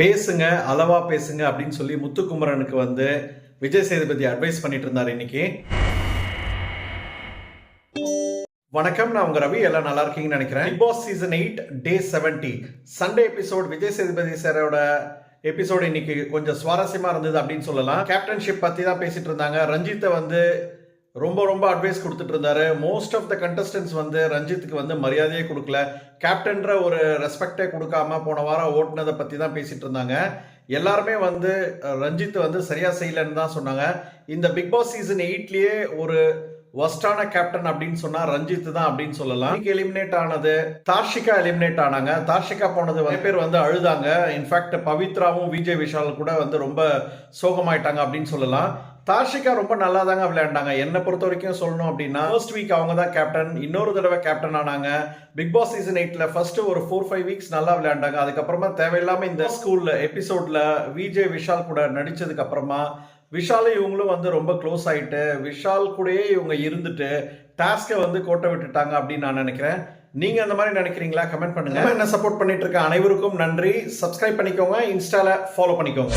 பேசுங்க அளவா பேசுங்க அப்படின்னு சொல்லி முத்துக்குமரனுக்கு வந்து விஜய் சேதுபதி அட்வைஸ் பண்ணிட்டு இருந்தார் இன்னைக்கு. வணக்கம் நான் உங்க ரவி. எல்லாம் நல்லா இருக்கீங்கன்னு நினைக்கிறேன். Bigg Boss season eight day seventy Sunday episode Vijay Sethupathi சாரோட எபிசோடு இன்னைக்கு கொஞ்சம் சுவாரஸ்யமா இருந்தது அப்படின்னு சொல்லலாம். கேப்டன்ஷிப் பத்தி தான் பேசிட்டு இருந்தாங்க. ரஞ்சித்தை வந்து ரொம்ப ரொம்ப அட்வைஸ் கொடுத்துட்டு இருந்தாரு மோஸ்ட் ஆஃப் த கண்டஸ்டன்ஸ் வந்து ரஞ்சித்துக்கு வந்து மரியாதையே கொடுக்கல. கேப்டன்ற ஒரு ரெஸ்பெக்டே கொடுக்காம போன வாரம் ஓட்டுனதை பற்றி தான் பேசிட்டு இருந்தாங்க எல்லாருமே வந்து ரஞ்சித் வந்து சரியா செய்யலன்னு தான் சொன்னாங்க. இந்த பிக் பாஸ் சீசன் எயிட்லயே ஒரு ஒஸ்டான கேப்டன் அப்படின்னு சொன்னா ரஞ்சித் தான் அப்படின்னு சொல்லலாம். எலிமினேட் ஆனது தார்ஷிகா எலிமினேட் ஆனாங்க. தார்ஷிகா போனது நிறைய பேர் வந்து அழுதாங்க. இன்ஃபேக்ட் பவித்ராவும் விஜய் விஷால் கூட வந்து ரொம்ப சோகமாயிட்டாங்க அப்படின்னு சொல்லலாம். தார்ஷிகா ரொம்ப நல்லா தாங்க விளையாண்டாங்க. என்னை பொறுத்த வரைக்கும் சொல்லணும் அப்படின்னா ஃபர்ஸ்ட் வீக் அவங்க தான் கேப்டன் இன்னொரு தடவை கேப்டன் ஆனாங்க. பிக் பாஸ் சீசன் எயிட்ல ஃபர்ஸ்ட் ஒரு ஃபோர் ஃபைவ் வீக்ஸ் நல்லா விளையாண்டாங்க. அதுக்கப்புறமா தேவையில்லாம இந்த ஸ்கூல்ல எபிசோட்ல விஜய் விஷால் கூட நடிச்சதுக்கு அப்புறமா விஷாலும் இவங்களும் வந்து ரொம்ப க்ளோஸ் ஆயிட்டு விஷால் கூடயே இவங்க இருந்துட்டு டாஸ்கை வந்து கோட்டை விட்டுட்டாங்க அப்படின்னு நான் நினைக்கிறேன். நீங்க அந்த மாதிரி நினைக்கிறீங்களா? கமெண்ட் பண்ணுங்க. என்ன சப்போர்ட் பண்ணிட்டு இருக்க அனைவருக்கும் நன்றி. சப்ஸ்கிரைப் பண்ணிக்கோங்க. இன்ஸ்டால ஃபாலோ பண்ணிக்கோங்க.